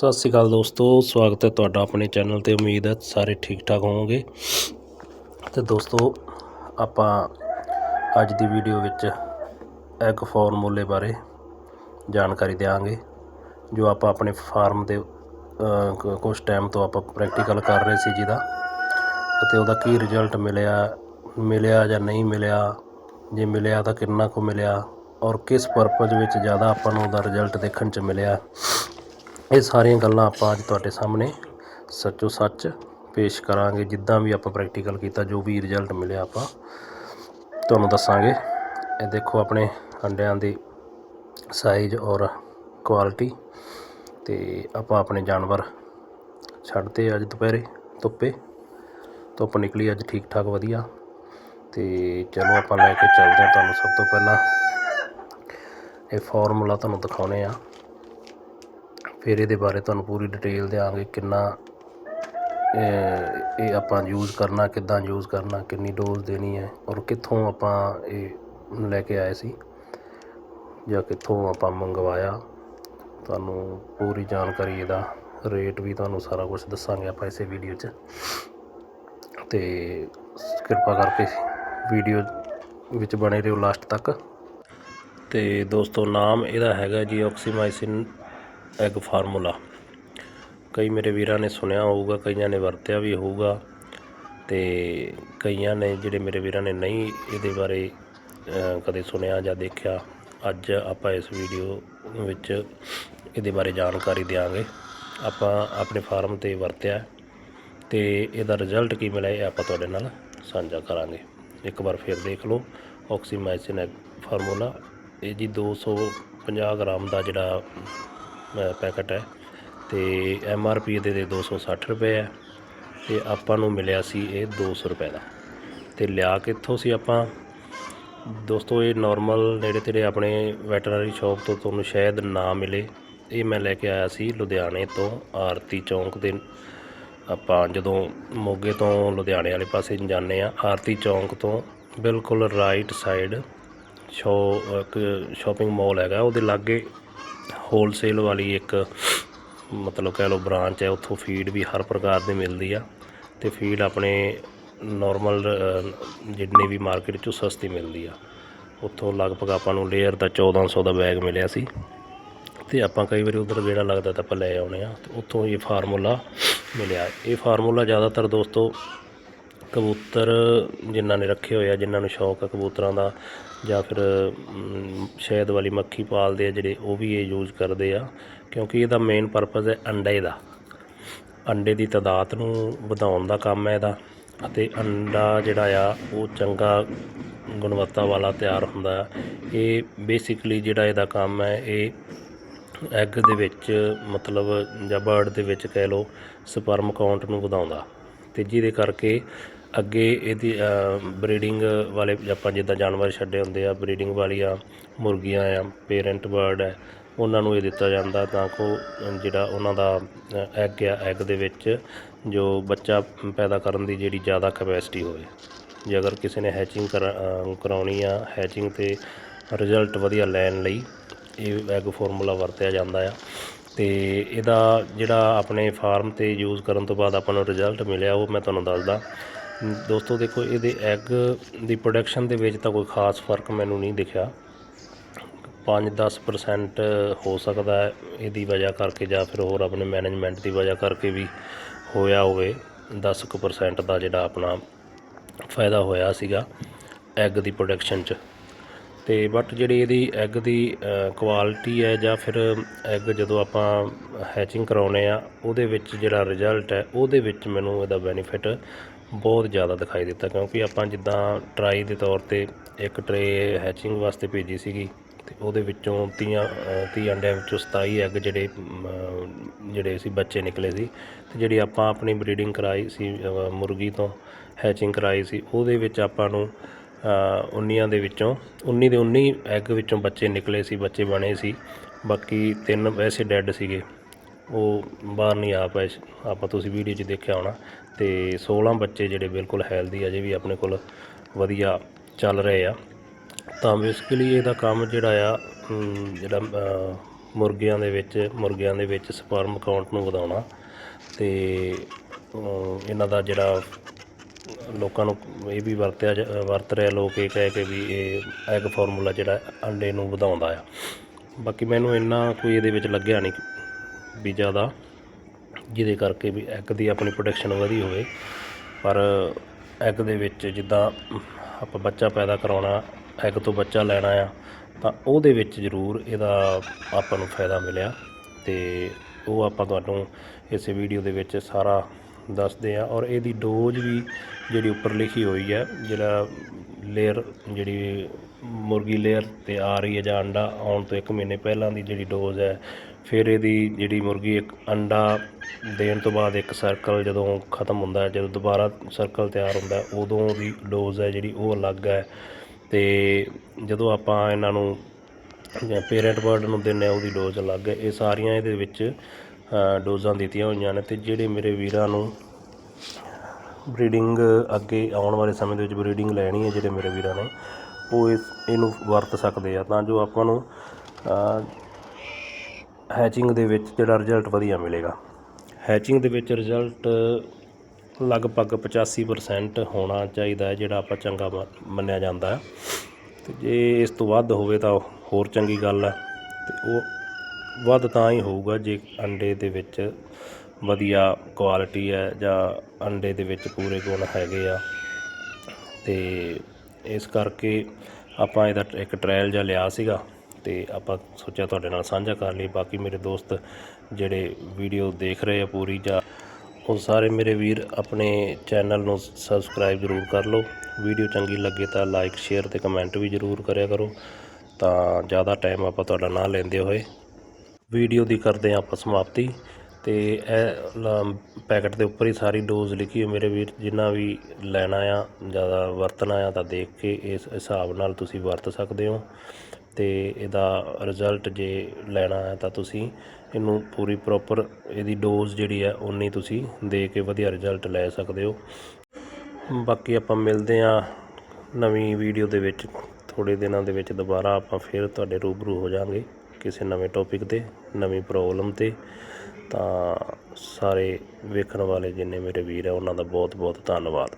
ਸਤਿ ਸ਼੍ਰੀ ਅਕਾਲ ਦੋਸਤੋ ਸਵਾਗਤ ਹੈ ਤੁਹਾਡਾ ਆਪਣੇ ਚੈਨਲ ਤੇ। ਉਮੀਦ ਹੈ ਸਾਰੇ ਠੀਕ ਠਾਕ ਹੋਵੋਗੇ। ਤੇ ਦੋਸਤੋ ਆਪਾਂ ਅੱਜ ਦੀ ਵੀਡੀਓ ਵਿੱਚ ਐਗ ਫਾਰਮੂਲੇ ਬਾਰੇ ਜਾਣਕਾਰੀ ਦੇਵਾਂਗੇ ਜੋ ਆਪਾਂ ਆਪਣੇ ਫਾਰਮ ਦੇ ਅ, ਕੁਛ ਟਾਈਮ ਤੋਂ ਆਪਾਂ ਪ੍ਰੈਕਟੀਕਲ ਕਰ ਰਹੇ ਸੀ ਜਿਹਦਾ। ਅਤੇ ਉਹਦਾ ਕੀ ਰਿਜ਼ਲਟ ਮਿਲਿਆ ਮਿਲਿਆ ਜਾਂ ਨਹੀਂ ਮਿਲਿਆ ਜੇ ਮਿਲਿਆ ਤਾਂ ਕਿੰਨਾ ਕੁ ਮਿਲਿਆ ਔਰ ਕਿਸ ਪਰਪਸ ਵਿੱਚ ਜ਼ਿਆਦਾ ਆਪਾਂ ਨੂੰ ਉਹਦਾ ਰਿਜ਼ਲਟ ਦੇਖਣ 'ਚ ਮਿਲਿਆ। ਇਹ ਸਾਰੀਆਂ ਗੱਲਾਂ ਆਪਾਂ ਅੱਜ ਤੁਹਾਡੇ ਸਾਹਮਣੇ ਸੱਚੋ ਸੱਚ ਪੇਸ਼ ਕਰਾਂਗੇ, ਜਿੱਦਾਂ ਵੀ ਆਪਾਂ ਪ੍ਰੈਕਟੀਕਲ ਕੀਤਾ, ਜੋ ਵੀ ਰਿਜ਼ਲਟ ਮਿਲਿਆ ਆਪਾਂ ਤੁਹਾਨੂੰ ਦੱਸਾਂਗੇ। ਇਹ ਦੇਖੋ ਆਪਣੇ ਅੰਡਿਆਂ ਦੀ ਸਾਈਜ਼ ਔਰ ਕੁਆਲਿਟੀ ਤੇ ਆਪਾਂ ਆਪਣੇ ਜਾਨਵਰ ਛੱਡਤੇ ਅੱਜ ਦੁਪਹਿਰੇ ਧੁੱਪੇ। ਧੁੱਪ ਨਿਕਲੀ ਅੱਜ ਠੀਕ ਠਾਕ ਵਧੀਆ ਤੇ ਚਲੋ ਆਪਾਂ ਲੈ ਕੇ ਚੱਲਦੇ ਹਾਂ ਤੁਹਾਨੂੰ ਸਭ ਤੋਂ ਪਹਿਲਾਂ। ਇਹ ਫਾਰਮੂਲਾ ਤੁਹਾਨੂੰ ਦਿਖਾਉਣੇ ਆ। ਫਿਰ ਇਹਦੇ ਬਾਰੇ ਤੁਹਾਨੂੰ ਪੂਰੀ ਡਿਟੇਲ ਦਿਆਂਗੇ ਕਿੰਨਾ ਇਹ ਆਪਾਂ ਯੂਜ਼ ਕਰਨਾ, ਕਿੱਦਾਂ ਯੂਜ਼ ਕਰਨਾ, ਕਿੰਨੀ ਡੋਜ਼ ਦੇਣੀ ਹੈ ਔਰ ਕਿੱਥੋਂ ਆਪਾਂ ਇਹ ਲੈ ਕੇ ਆਏ ਸੀ ਜਾਂ ਕਿੱਥੋਂ ਆਪਾਂ ਮੰਗਵਾਇਆ। ਤੁਹਾਨੂੰ ਪੂਰੀ ਜਾਣਕਾਰੀ ਇਹਦਾ ਰੇਟ ਵੀ ਤੁਹਾਨੂੰ ਸਾਰਾ ਕੁਝ ਦੱਸਾਂਗੇ ਆਪਾਂ ਇਸੇ ਵੀਡੀਓ 'ਚ। ਤੇ ਕਿਰਪਾ ਕਰਕੇ ਵੀਡੀਓ ਵਿੱਚ ਬਣੇ ਰਹੋ ਲਾਸਟ ਤੱਕ। ਤੇ ਦੋਸਤੋ, ਨਾਮ ਇਹਦਾ ਹੈਗਾ ਜੀ ਆਕਸੀਮਾਈਸਿਨ ਐਗ ਫਾਰਮੂਲਾ। ਕਈ ਮੇਰੇ ਵੀਰਾਂ ਨੇ ਸੁਣਿਆ ਹੋਊਗਾ, ਕਈਆਂ ਨੇ ਵਰਤਿਆ ਵੀ ਹੋਊਗਾ ਤੇ ਕਈਆਂ ਨੇ ਜਿਹੜੇ ਮੇਰੇ ਵੀਰਾਂ ਨੇ ਨਹੀਂ ਇਹਦੇ ਬਾਰੇ ਕਦੇ ਸੁਣਿਆ ਜਾਂ ਦੇਖਿਆ, ਅੱਜ ਆਪਾਂ ਇਸ ਵੀਡੀਓ ਵਿੱਚ ਇਹਦੇ ਬਾਰੇ ਜਾਣਕਾਰੀ ਦਿਆਂਗੇ। ਆਪਾਂ ਆਪਣੇ ਫਾਰਮ ਤੇ ਵਰਤਿਆ ਤੇ ਇਹਦਾ ਰਿਜ਼ਲਟ ਕੀ ਮਿਲਿਆ ਇਹ ਆਪਾਂ ਤੁਹਾਡੇ ਨਾਲ ਸਾਂਝਾ ਕਰਾਂਗੇ। ਇੱਕ ਵਾਰ ਫਿਰ ਦੇਖ ਲਓ, ਆਕਸੀਮਾਈਸਿਨ ਐਗ ਫਾਰਮੂਲਾ। ਇਹ ਜੀ 250 ਗ੍ਰਾਮ ਦਾ ਜਿਹੜਾ ਪੈਕਟ ਹੈ ਤੇ ਐਮ ਆਰ ਪੀ ਇਹਦੇ ਦੇ 260 ਰੁਪਏ ਹੈ ਤੇ ਆਪਾਂ ਨੂੰ ਮਿਲਿਆ ਸੀ ਇਹ 200 ਰੁਪਏ ਦਾ। ਤੇ ਲਿਆ ਕਿੱਥੋਂ ਸੀ ਆਪਾਂ? ਦੋਸਤੋ, ਇਹ ਨਾਰਮਲ ਨੇੜੇ ਤੇੜੇ ਆਪਣੇ ਵੈਟਰਨਰੀ ਸ਼ਾਪ ਤੋਂ ਤੁਹਾਨੂੰ ਸ਼ਾਇਦ ਨਾ ਮਿਲੇ। ਇਹ ਮੈਂ ਲੈ ਕੇ ਆਇਆ ਸੀ ਲੁਧਿਆਣੇ ਤੋਂ ਆਰਤੀ ਚੌਂਕ ਦੇ। ਆਪਾਂ ਜਦੋਂ ਮੋਗੇ ਤੋਂ ਲੁਧਿਆਣੇ ਵਾਲੇ ਪਾਸੇ ਜਾਂਦੇ ਆ ਆਰਤੀ ਚੌਂਕ ਤੋਂ ਬਿਲਕੁਲ ਰਾਈਟ ਸਾਈਡ ਸ਼ੋ ਇੱਕ ਸ਼ਾਪਿੰਗ ਮਾਲ ਹੈਗਾ, ਉਹਦੇ ਲਾਗੇ ਹੋਲਸੇਲ ਵਾਲੀ ਇੱਕ, ਮਤਲਬ ਕਹਿ ਲਓ ਬ੍ਰਾਂਚ ਹੈ, ਉੱਥੋਂ ਫੀਡ ਵੀ ਹਰ ਪ੍ਰਕਾਰ ਦੀ ਮਿਲਦੀ ਆ ਤੇ ਫੀਡ ਆਪਣੇ ਨਾਰਮਲ ਜਿੰਨੇ ਵੀ ਮਾਰਕੀਟ 'ਚੋਂ ਸਸਤੀ ਮਿਲਦੀ ਆ। ਉੱਥੋਂ ਲਗਭਗ ਆਪਾਂ ਨੂੰ ਲੇਅਰ ਦਾ 1400 ਦਾ ਬੈਗ ਮਿਲਿਆ ਸੀ। ਤੇ ਆਪਾਂ ਕਈ ਵਾਰੀ ਉਧਰ ਜਿਹੜਾ ਲੱਗਦਾ ਤਾਂ ਆਪਾਂ ਲੈ ਆਉਨੇ ਆ, ਤੇ ਉੱਥੋਂ ਇਹ ਫਾਰਮੂਲਾ ਮਿਲਿਆ। ਇਹ ਫਾਰਮੂਲਾ ਜ਼ਿਆਦਾਤਰ ਦੋਸਤੋ ਕਬੂਤਰ ਜਿਨ੍ਹਾਂ ਨੇ ਰੱਖੇ ਹੋਏ ਆ, ਜਿਨ੍ਹਾਂ ਨੂੰ ਸ਼ੌਕ ਆ ਕਬੂਤਰਾਂ ਦਾ, ਜਾਂ ਫਿਰ ਸ਼ਹਿਦ ਵਾਲੀ ਮੱਖੀ ਪਾਲਦੇ ਆ ਜਿਹੜੇ, ਉਹ ਵੀ ਇਹ ਯੂਜ਼ ਕਰਦੇ ਆ, ਕਿਉਂਕਿ ਇਹਦਾ ਮੇਨ ਪਰਪਸ ਹੈ ਅੰਡੇ ਦਾ। ਅੰਡੇ ਦੀ ਤਾਦਾਦ ਨੂੰ ਵਧਾਉਣ ਦਾ ਕੰਮ ਹੈ ਇਹਦਾ, ਅਤੇ ਅੰਡਾ ਜਿਹੜਾ ਆ, ਉਹ ਚੰਗਾ ਗੁਣਵੱਤਾ ਵਾਲਾ ਤਿਆਰ ਹੁੰਦਾ ਹੈ ਇਹ ਬੇਸਿਕਲੀ ਜਿਹੜਾ ਇਹਦਾ ਕੰਮ ਹੈ, ਇਹ ਐਗ ਦੇ ਵਿੱਚ, ਮਤਲਬ ਜਾਂ ਬਰਡ ਦੇ ਵਿੱਚ ਕਹਿ ਲਓ ਸਪਰਮ ਕਾਊਂਟ ਨੂੰ ਵਧਾਉਂਦਾ। ਤੇ ਜਿਹਦੇ ਕਰਕੇ ਅੱਗੇ ਇਹਦੀ ਬਰੀਡਿੰਗ ਵਾਲੇ ਆਪਾਂ ਜਿੱਦਾਂ ਜਾਨਵਰ ਛੱਡੇ ਹੁੰਦੇ ਆ ਬਰੀਡਿੰਗ ਵਾਲੀਆਂ ਮੁਰਗੀਆਂ ਆ ਪੇਰੈਂਟ ਬਰਡ ਹੈ ਉਹਨਾਂ ਨੂੰ ਇਹ ਦਿੱਤਾ ਜਾਂਦਾ ਤਾਂ ਕਿ ਉਹ ਜਿਹੜਾ ਉਹਨਾਂ ਦਾ ਐਗ ਆ ਐਗ ਦੇ ਵਿੱਚ ਜੋ ਬੱਚਾ ਪੈਦਾ ਕਰਨ ਦੀ ਜਿਹੜੀ ਜ਼ਿਆਦਾ ਕਪੈਸਿਟੀ ਹੋਵੇ। ਜੇ ਅਗਰ ਕਿਸੇ ਨੇ ਹੈਚਿੰਗ ਕਰਾਉਣੀ ਆ ਹੈਚਿੰਗ ਤੇ ਰਿਜ਼ਲਟ ਵਧੀਆ ਲੈਣ ਲਈ ਇਹ ਐਗ ਫਾਰਮੂਲਾ ਵਰਤਿਆ ਜਾਂਦਾ ਆ। ਤੇ ਇਹਦਾ ਜਿਹੜਾ ਆਪਣੇ ਫਾਰਮ ਤੇ ਯੂਜ਼ ਕਰਨ ਤੋਂ ਬਾਅਦ ਆਪਾਂ ਨੂੰ ਰਿਜ਼ਲਟ ਮਿਲਿਆ, ਉਹ ਮੈਂ ਤੁਹਾਨੂੰ ਦੱਸਦਾ। ਦੋਸਤੋ ਦੇਖੋ, ਇਹਦੇ ਐਗ ਦੀ ਪ੍ਰੋਡਕਸ਼ਨ ਦੇ ਵਿੱਚ ਤਾਂ ਕੋਈ ਖਾਸ ਫ਼ਰਕ ਮੈਨੂੰ ਨਹੀਂ ਦਿਖਿਆ। 5-10% ਹੋ ਸਕਦਾ ਹੈ ਇਹਦੀ ਵਜ੍ਹਾ ਕਰਕੇ ਜਾਂ ਫਿਰ ਹੋਰ ਆਪਣੇ ਮੈਨੇਜਮੈਂਟ ਦੀ ਵਜ੍ਹਾ ਕਰਕੇ ਵੀ ਹੋਇਆ ਹੋਵੇ। 10% ਦਾ ਜਿਹੜਾ ਆਪਣਾ ਫਾਇਦਾ ਹੋਇਆ ਸੀਗਾ ਐਗ ਦੀ ਪ੍ਰੋਡਕਸ਼ਨ 'ਚ। ਤੇ ਬਟ ਜਿਹੜੀ ਇਹਦੀ ਐਗ ਦੀ ਕੁਆਲਿਟੀ ਹੈ ਜਾਂ ਫਿਰ ਐਗ ਜਦੋਂ ਆਪਾਂ ਹੈਚਿੰਗ ਕਰਾਉਨੇ ਆ ਉਹਦੇ ਵਿੱਚ ਜਿਹੜਾ ਰਿਜ਼ਲਟ ਹੈ, ਉਹਦੇ ਵਿੱਚ ਮੈਨੂੰ ਇਹਦਾ ਬੈਨੀਫਿਟ ਬਹੁਤ ਜ਼ਿਆਦਾ ਦਿਖਾਈ ਦਿੱਤਾ ਕਿਉਂਕਿ ਆਪਾਂ ਜਿੱਦਾਂ ਟਰਾਈ ਦੇ ਤੌਰ ਤੇ ਇੱਕ ਟਰੇ ਹੈਚਿੰਗ ਵਾਸਤੇ ਭੇਜੀ ਸੀਗੀ ਤੇ ਉਹਦੇ ਵਿੱਚੋਂ 30 30 ਅੰਡਿਆਂ ਵਿੱਚੋਂ 27 ਐਗ ਜਿਹੜੇ ਜਿਹੜੇ ਸੀ ਬੱਚੇ ਨਿਕਲੇ ਸੀ ਤੇ ਜਿਹੜੀ ਆਪਾਂ ਆਪਣੀ ਬਰੀਡਿੰਗ ਕਰਾਈ ਸੀ ਮੁਰਗੀ ਤੋਂ ਹੈਚਿੰਗ ਕਰਾਈ ਸੀ ਉਹਦੇ ਵਿੱਚ ਆਪਾਂ ਨੂੰ ਅ, 19 ਦੇ ਵਿੱਚੋਂ 19 ਦੇ 19 ਐਗ ਵਿੱਚੋਂ ਬੱਚੇ ਨਿਕਲੇ ਸੀ ਬੱਚੇ ਬਣੇ ਸੀ ਬਾਕੀ ਤਿੰਨ ਵੈਸੇ ਡੈੱਡ ਸੀਗੇ। ਉਹ ਬਾਹਰ ਨਹੀਂ ਆ ਪਾਏ ਆਪਾਂ ਤੁਸੀਂ ਵੀਡੀਓ 'ਚ ਦੇਖਿਆ ਹੋਣਾ। ਤੇ 16 ਬੱਚੇ ਜਿਹੜੇ ਬਿਲਕੁਲ ਹੈਲਦੀ ਅਜੇ ਵੀ ਆਪਣੇ ਕੋਲ ਵਧੀਆ ਚੱਲ ਰਹੇ ਆ। ਤਾਂ ਬੇਸਿਕਲੀ ਇਹਦਾ ਕੰਮ ਜਿਹੜਾ ਆ ਜਿਹੜਾ ਮੁਰਗਿਆਂ ਦੇ ਵਿੱਚ, ਮੁਰਗਿਆਂ ਦੇ ਵਿੱਚ ਸਪਰਮ ਕਾਊਂਟ ਨੂੰ ਵਧਾਉਣਾ। ਤੇ ਇਹਨਾਂ ਦਾ ਜਿਹੜਾ ਲੋਕਾਂ ਨੂੰ ਇਹ ਵੀ ਵਰਤਿਆ ਜਾ- ਵਰਤ ਰਿਹਾ, ਲੋਕ ਇਹ ਕਹਿ ਕੇ ਵੀ ਇਹ ਐਗ ਫਾਰਮੂਲਾ ਜਿਹੜਾ ਅੰਡੇ ਨੂੰ ਵਧਾਉਂਦਾ ਆ। ਬਾਕੀ ਮੈਨੂੰ ਇੰਨਾ ਕੋਈ ਇਹਦੇ ਵਿੱਚ ਲੱਗਿਆ ਨਹੀਂ। ਵੀ ਜ਼ਿਆਦਾ, ਜਿਹਦੇ ਕਰਕੇ ਵੀ ਐਗ ਦੀ ਆਪਣੀ ਪ੍ਰੋਡਕਸ਼ਨ ਵਧੀ ਹੋਵੇ। ਪਰ ਐਗ ਦੇ ਵਿੱਚ ਜਿੱਦਾਂ ਆਪਾਂ ਬੱਚਾ ਪੈਦਾ ਕਰਾਉਣਾ ਐਗ ਤੋਂ ਬੱਚਾ ਲੈਣਾ ਆ, ਤਾਂ ਉਹਦੇ ਵਿੱਚ ਜ਼ਰੂਰ ਇਹਦਾ ਆਪਾਂ ਨੂੰ ਫਾਇਦਾ ਮਿਲਿਆ। ਤੇ ਉਹ ਆਪਾਂ ਤੁਹਾਨੂੰ ਇਸੇ ਵੀਡੀਓ ਦੇ ਵਿੱਚ ਸਾਰਾ ਦੱਸਦੇ ਆ ਔਰ ਇਹਦੀ ਡੋਜ਼ ਵੀ ਜਿਹੜੀ ਉੱਪਰ ਲਿਖੀ ਹੋਈ ਹੈ, ਜਿਹੜਾ ਲੇਅਰ ਜਿਹੜੀ ਮੁਰਗੀ ਲੇਅਰ ਤੇ ਆ ਰਹੀ ਹੈ ਜਾਂ ਅੰਡਾ ਆਉਣ ਤੋਂ 1 ਮਹੀਨੇ ਪਹਿਲਾਂ ਦੀ ਜਿਹੜੀ ਡੋਜ਼ ਹੈ, ਫਿਰ ਇਹਦੀ ਜਿਹੜੀ ਮੁਰਗੀ ਇੱਕ ਅੰਡਾ ਦੇਣ ਤੋਂ ਬਾਅਦ ਇੱਕ ਸਰਕਲ ਜਦੋਂ ਖਤਮ ਹੁੰਦਾ ਹੈ, ਜਦੋਂ ਦੁਬਾਰਾ ਸਰਕਲ ਤਿਆਰ ਹੁੰਦਾ ਉਦੋਂ ਦੀ ਡੋਜ਼ ਹੈ ਜਿਹੜੀ ਉਹ ਅਲੱਗ ਹੈ ਤੇ ਜਦੋਂ ਆਪਾਂ ਇਹਨਾਂ ਨੂੰ ਪੇਰੈਂਟ ਬਰਡ ਨੂੰ ਦਿੰਦੇ ਆ ਉਹਦੀ ਡੋਜ਼ ਅਲੱਗ ਹੈ। ਇਹ ਸਾਰੀਆਂ ਇਹਦੇ ਵਿੱਚ ਡੋਜ਼ਾਂ ਦਿੱਤੀਆਂ ਹੋਈਆਂ ਨੇ ਤੇ ਜਿਹੜੇ ਮੇਰੇ ਵੀਰਾਂ ਨੂੰ ਬਰੀਡਿੰਗ ਅੱਗੇ ਆਉਣ ਵਾਲੇ ਸਮੇਂ ਦੇ ਵਿੱਚ ਬਰੀਡਿੰਗ ਲੈਣੀ ਹੈ ਜਿਹੜੇ ਮੇਰੇ ਵੀਰਾਂ ਨੇ, ਉਹ ਇਸ, ਇਹਨੂੰ ਵਰਤ ਸਕਦੇ ਆ। ਤਾਂ ਜੋ ਆਪਾਂ ਨੂੰ ਹੈਚਿੰਗ ਦੇ ਵਿੱਚ ਜਿਹੜਾ ਰਿਜ਼ਲਟ ਵਧੀਆ ਮਿਲੇਗਾ। ਹੈਚਿੰਗ ਦੇ ਵਿੱਚ ਰਿਜ਼ਲਟ ਲਗਭਗ 85% ਹੋਣਾ ਚਾਹੀਦਾ ਹੈ, ਜਿਹੜਾ ਆਪਾਂ ਚੰਗਾ ਮ- ਮੰਨਿਆ ਜਾਂਦਾ ਹੈ। ਤੇ ਜੇ ਇਸ ਤੋਂ ਵੱਧ ਹੋਵੇ ਤਾਂ ਹੋਰ ਚੰਗੀ ਗੱਲ ਹੈ। ਤੇ ਉਹ ਵੱਧ ਤਾਂ ਹੀ ਹੋਊਗਾ ਜੇ ਅੰਡੇ ਦੇ ਵਿੱਚ ਵਧੀਆ ਕੁਆਲਿਟੀ ਹੈ ਜਾਂ ਅੰਡੇ ਦੇ ਵਿੱਚ ਪੂਰੇ ਗੁਣ ਹੈਗੇ ਆ। ਤੇ ਇਸ ਕਰਕੇ ਆਪਾਂ ਇਹਦਾ ਇੱਕ ਟ੍ਰਾਇਲ ਜਿਹਾ ਲਿਆ ਸੀਗਾ ਤੇ ਆਪਾਂ ਸੋਚਿਆ ਤੁਹਾਡੇ ਨਾਲ ਸਾਂਝਾ ਕਰ ਲਈ ਬਾਕੀ ਮੇਰੇ ਦੋਸਤ ਜਿਹੜੇ ਵੀਡੀਓ ਦੇਖ ਰਹੇ ਆ ਪੂਰੀ ਜਾਂ ਉਹ ਸਾਰੇ ਮੇਰੇ ਵੀਰ ਆਪਣੇ ਚੈਨਲ ਨੂੰ ਸਬਸਕ੍ਰਾਈਬ ਜ਼ਰੂਰ ਕਰ ਲਓ। ਵੀਡੀਓ ਚੰਗੀ ਲੱਗੇ ਤਾਂ ਲਾਈਕ ਸ਼ੇਅਰ ਤੇ ਕਮੈਂਟ ਵੀ ਜ਼ਰੂਰ ਕਰਿਆ ਕਰੋ। ਤਾਂ ਜ਼ਿਆਦਾ ਟਾਈਮ ਆਪਾਂ ਤੁਹਾਡਾ ਨਾ ਲੈਂਦੇ ਹੋਏ ਵੀਡੀਓ ਦੀ ਕਰਦੇ ਹਾਂ ਆਪਾਂ ਸਮਾਪਤੀ। ਤੇ ਇਹ ਪੈਕਟ ਦੇ ਉੱਪਰ ਹੀ ਸਾਰੀ ਡੋਜ਼ ਲਿਖੀ ਹੈ ਮੇਰੇ ਵੀਰ, ਜਿੰਨਾ ਵੀ ਲੈਣਾ ਆ, ਜ਼ਿਆਦਾ ਵਰਤਣਾ ਆ ਤਾਂ ਦੇਖ ਕੇ ਇਸ ਹਿਸਾਬ ਨਾਲ ਤੁਸੀਂ ਵਰਤ ਸਕਦੇ ਹੋ। ਤੇ ਇਹਦਾ ਰਿਜ਼ਲਟ ਜੇ ਲੈਣਾ ਹੈ ਤਾਂ ਤੁਸੀਂ ਇਹਨੂੰ ਪੂਰੀ ਪ੍ਰੋਪਰ ਇਹਦੀ ਡੋਜ਼ ਜਿਹੜੀ ਹੈ ਉਨੀ ਤੁਸੀਂ ਦੇ ਕੇ ਵਧੀਆ ਰਿਜ਼ਲਟ ਲੈ ਸਕਦੇ ਹੋ। ਬਾਕੀ ਆਪਾਂ ਮਿਲਦੇ ਆ ਨਵੀਂ ਵੀਡੀਓ ਦੇ ਵਿੱਚ ਥੋੜੇ ਦਿਨਾਂ ਦੇ ਵਿੱਚ ਦੁਬਾਰਾ ਆਪਾਂ ਫਿਰ ਤੁਹਾਡੇ ਰੂਬਰੂ ਹੋ ਜਾਾਂਗੇ ਕਿਸੇ ਨਵੇਂ ਟੌਪਿਕ ਤੇ, ਨਵੀਂ ਪ੍ਰੋਬਲਮ ਤੇ, ਤਾਂ ਸਾਰੇ ਵੇਖਣ ਵਾਲੇ ਜਿੰਨੇ ਮੇਰੇ ਵੀਰ ਆ, ਉਹਨਾਂ ਦਾ ਬਹੁਤ ਬਹੁਤ ਧੰਨਵਾਦ।